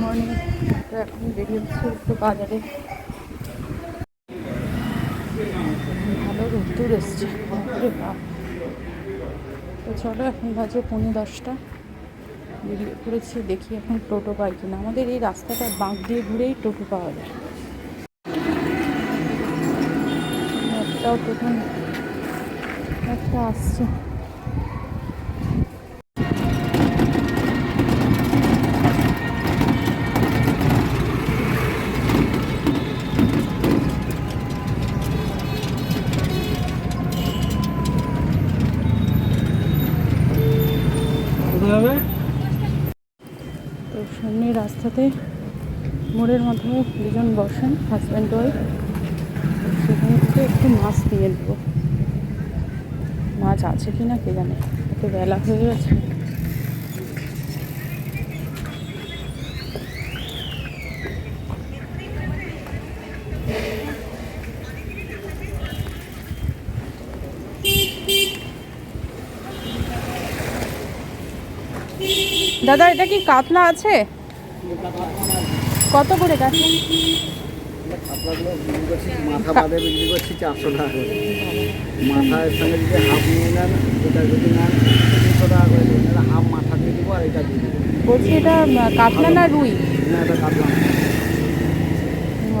Morning তো এখন বেরিয়েছি একটু বাজারে। ভালো রোদ্দুর এসছে। তো চলো, এখন বাজে পৌনে দশটা। বেরিয়ে পড়েছি, দেখি এখন টোটো পাই কিনা। আমাদের এই রাস্তাটা বাঁক দিয়ে ঘুরেই টোটো পাওয়া যায়। একটাও টোটো একটা আসছে। কোথায় হবে। তো সামনে রাস্তাতে মোড়ের মাধ্যমে দুজন বসেন হাজব্যান্ড ওয়াইফ সেখান থেকে একটু মাছ দিয়ে নেব। মাছ আছে কি না কে জানে? এত বেলা হয়ে গেছে। দাদা এটা কি কাতলা আছে? কত করে কাতলা? কাতলাগুলো মাথা বাদে বিক্রি করছি চারশো টাকা করে। মাথার সঙ্গে যদি হাফ নিয়ে নেন এটা যদি নেন তিনশো টাকা করে হাফ মাথা দিয়ে দেবো আর এটা দিয়ে দেবো। বলছি এটা কাতলা না রুই? না এটা কাতলা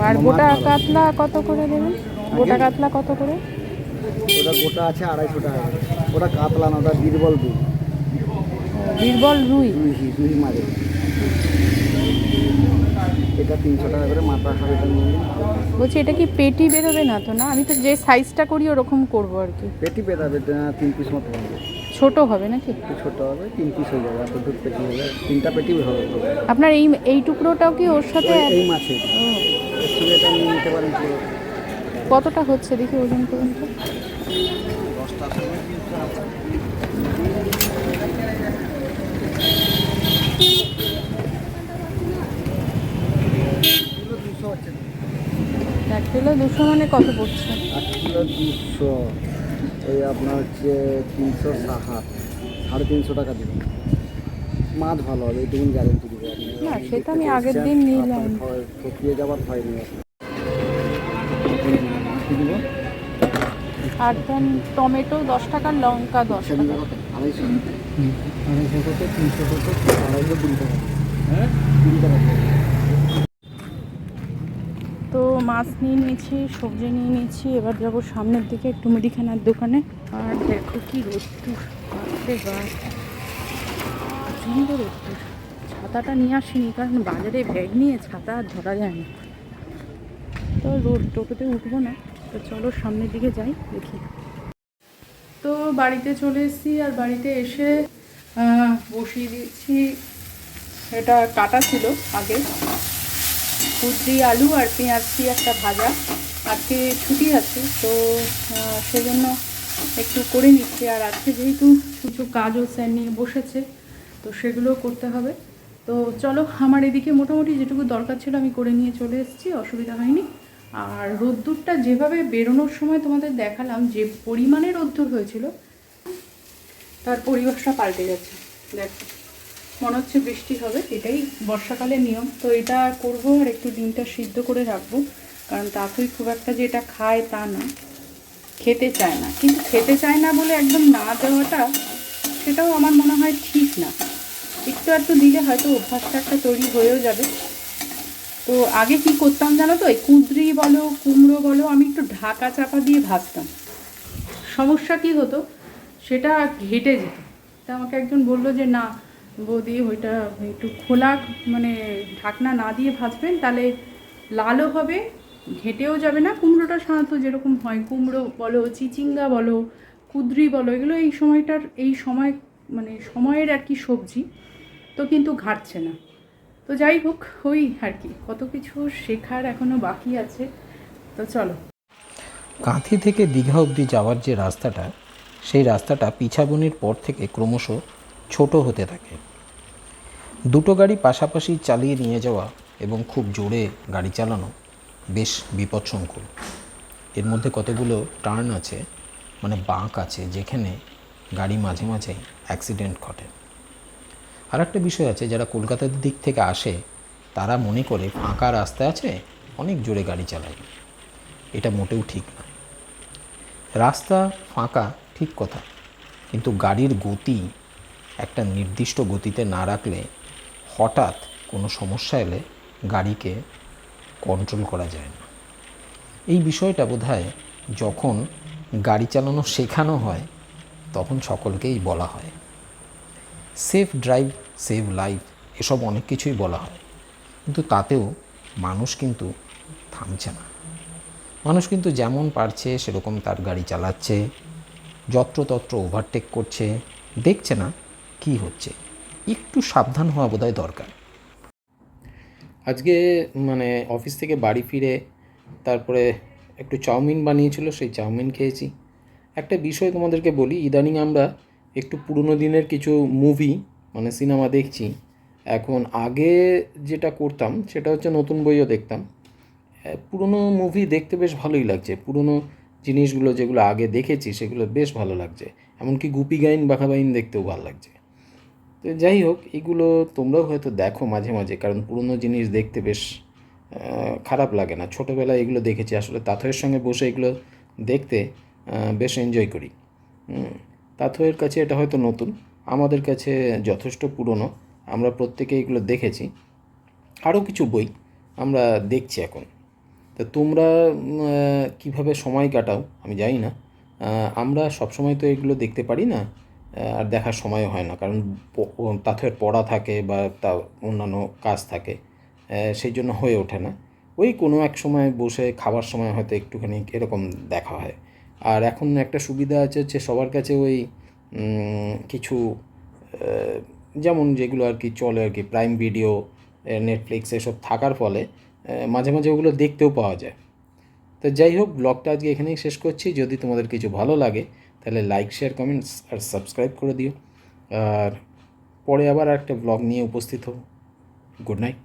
আর গোটা কাতলা। কত করে দেবেন? গোটা কাতলা কত করে? ওটা গোটা আছে আড়াইশো টাকা ওটা কাতলা না ওটা বীরবল দুই বীরবল রুই। রুই মারে এটা তিনশো টাকা করে মাথা নিয়ে বলছি এটা কি পেটি বেরোবে না তো না? আমি তো যে সাইজটা করি ওরকম করব আর কি। পেটি পেটাবে তিন পিস মতো হবে। ছোট হবে নাকি? একটু ছোটো হবে তিন পিস হয়ে যাবে এত দূর পেটি হবে। তিনটা পেটি হবে। আপনার এই এই টুকরোটাও কি ওর সাথে এই মাছে। এটা নিয়ে নিতে পারেন কতটা হচ্ছে দেখি ওজন করুন তো দশটার সময় দুশো হচ্ছে এক কিলো দুশো মানে কত পড়ছে? আট কিলো দুশো। ওই আপনার হচ্ছে তিনশো সাহাত সাড়ে তিনশো টাকা দেবেন। মাছ ভালো হবে এইটুকুন গ্যারেন্টি দেবো না, সে তো আমি আগের দিন নিলাম। ঠকিয়ে যাওয়ার ভয় নেই আর টমেটো দশ টাকা লঙ্কা দশ টাকা। তো মাছ নিয়ে নিয়েছি, সবজি নিয়ে নিয়েছি, এবার যাব সামনের দিকে একটু মুদিখানার দোকানে। আর দেখো কি রোদ্দুর, বাপরে বাপ। রোদ্দুর। ছাতাটা নিয়ে আসিনি, কারণ বাজারে ব্যাগ নিয়ে ছাতা আর ধরা যায় না। তো রোড টোটোতে উঠবো না। তো চলো সামনের দিকে যাই, দেখি। বাড়িতে চলে এসেছি আর বাড়িতে এসে বসিয়ে দিয়েছি। এটা কাটা ছিল আগে। কুদ্রি আলু আর পেঁয়াজ দিয়ে একটা ভাজা। আজকে ছুটি আছে, তো সেজন্য একটু করে নিচ্ছি। আর আজকে যেহেতু কিছু কাজও স্যার নিয়ে বসেছে, তো সেগুলো করতে হবে। তো চলো, আমার এদিকে মোটামুটি যেটুকু দরকার ছিল আমি করে নিয়ে চলে এসেছি, অসুবিধা হয়নি। আর রোদ্দুরটা যেভাবে বেরোনোর সময় তোমাদের দেখালাম, যে পরিমাণে রোদ্দুর হয়েছিল, তার পরিবেশটা পাল্টে যাচ্ছে। দেখো, মনে হচ্ছে বৃষ্টি হবে, এটাই বর্ষাকালের নিয়ম। তো এটা করব আর একটু ডিমটা সিদ্ধ করে রাখব, কারণ তাতুই খুব একটা যে এটা খায় তা না। খেতে চায় না। কিন্তু খেতে চায় না বলে একদম না দেওয়াটা, সেটাও আমার মনে হয় ঠিক না। একটু একটু দিলে হয়তো অভ্যাসটা একটা তৈরি হয়েও যাবে। তো আগে কি করতাম জানো তো? এই কুঁদরি বলো, কুমড়ো বলো, আমি একটু ঢাকা চাপা দিয়ে ভাজতাম। সমস্যা কি হতো? সেটা ঘেটে যেত। তা আমাকে একজন বলল যে, না বৌদি, ওইটা একটু খোলা মানে ঢাকনা না দিয়ে ভাজবেন, তাহলে লালও হবে, ঘেটেও যাবে না। কুমড়োটা সাধারণত যেরকম হয়, কুমড়ো বলো, চিচিঙ্গা বলো, কুদ্রি বলো, এগুলো এই সময়টার, এই সময় মানে সময়ের আর কি সবজি, তো কিন্তু ঘাটছে না। তো যাই হোক ওই আর কি। কত কিছু শেখার এখনও বাকি আছে। তো চলো। কাঁথি থেকে দীঘা অবধি যাওয়ার যে রাস্তাটা, সেই রাস্তাটা পিছাবনির পর থেকে ক্রমশ ছোট হতে থাকে। দুটো গাড়ি পাশাপাশি চালিয়ে নিয়ে যাওয়া এবং খুব জোরে গাড়ি চালানো বেশ বিপদসংকুল। এর মধ্যে কতগুলো টার্ন আছে মানে বাঁক আছে, যেখানে গাড়ি মাঝে মাঝেই অ্যাক্সিডেন্ট ঘটে। আর একটা বিষয় আছে, যারা কলকাতার দিক থেকে আসে, তারা মনে করে ফাঁকা রাস্তা আছে, অনেক জোরে গাড়ি চালায়। এটা মোটেও ঠিক না। রাস্তা ফাঁকা ঠিক কথা, কিন্তু গাড়ির গতি একটা নির্দিষ্ট গতিতে না রাখলে হঠাৎ কোনো সমস্যা এলে গাড়িকে কন্ট্রোল করা যায় না। এই বিষয়টা বোধহয় যখন গাড়ি চালানো শেখানো হয়, তখন সকলকেই বলা হয়। সেফ ড্রাইভ সেভ লাইফ, এসব অনেক কিছুই বলা হয়। কিন্তু তাতেও মানুষ কিন্তু থামছে না। মানুষ কিন্তু যেমন পারছে, সেরকম তার গাড়ি চালাচ্ছে, যত্রতত্র ওভারটেক করছে, দেখছে না কি হচ্ছে। একটু সাবধান হওয়া বোধহয় দরকার। আজকে মানে অফিস থেকে বাড়ি ফিরে তারপরে একটু চাউমিন বানিয়েছিল, সেই চাউমিন খেয়েছি। একটা বিষয় তোমাদেরকে বলি, ইদানিং আমরা একটু পুরনো দিনের কিছু মুভি মানে সিনেমা দেখছি। এখন আগে যেটা করতাম, সেটা হচ্ছে নতুন বইও দেখতাম। পুরনো মুভি দেখতে বেশ ভালোই লাগছে। পুরনো জিনিসগুলো যেগুলো আগে দেখেছি, সেগুলো বেশ ভালো লাগছে। এমনকি গুপি গাইন বাঘাবাইন দেখতেও ভালো লাগছে। তো যাই হোক, এগুলো তোমরাও হয়তো দেখো মাঝে মাঝে, কারণ পুরনো জিনিস দেখতে বেশ খারাপ লাগে না। ছোটোবেলায় এগুলো দেখেছি, আসলে তাথয়ের সঙ্গে বসে এগুলো দেখতে বেশ এনজয় করি। তাথয়ের কাছে এটা হয়তো নতুন, আমাদের কাছে যথেষ্ট পুরনো, আমরা প্রত্যেকে এগুলো দেখেছি। আরও কিছু বই আমরা দেখছি এখন। তা তোমরা কীভাবে সময় কাটাও, আমি জানি না। আমরা সবসময় তো এগুলো দেখতে পারি না আর দেখার সময়ও হয় না, কারণ তাথয়ের পড়া থাকে বা তা অন্যান্য কাজ থাকে সেই জন্য হয়ে ওঠে না। ওই কোনো এক সময় বসে খাবার সময় হয়তো একটুখানি এরকম দেখা হয়। আর এখন একটা সুবিধা আছে হচ্ছে সবার কাছে ওই কিছু যেমন যেগুলো আর কি চলে আর কি প্রাইম ভিডিও নেটফ্লিক্স এসব থাকার ফলে মাঝে মাঝে ওগুলো দেখতেও পাওয়া যায়। তো যাই হোক, ব্লগটা আজকে এখানেই শেষ করছি। যদি তোমাদের কিছু ভালো লাগে, তাহলে লাইক শেয়ার কমেন্টস আর সাবস্ক্রাইব করে দিও। আর পরে আবার একটা ব্লগ নিয়ে উপস্থিত হব। Good night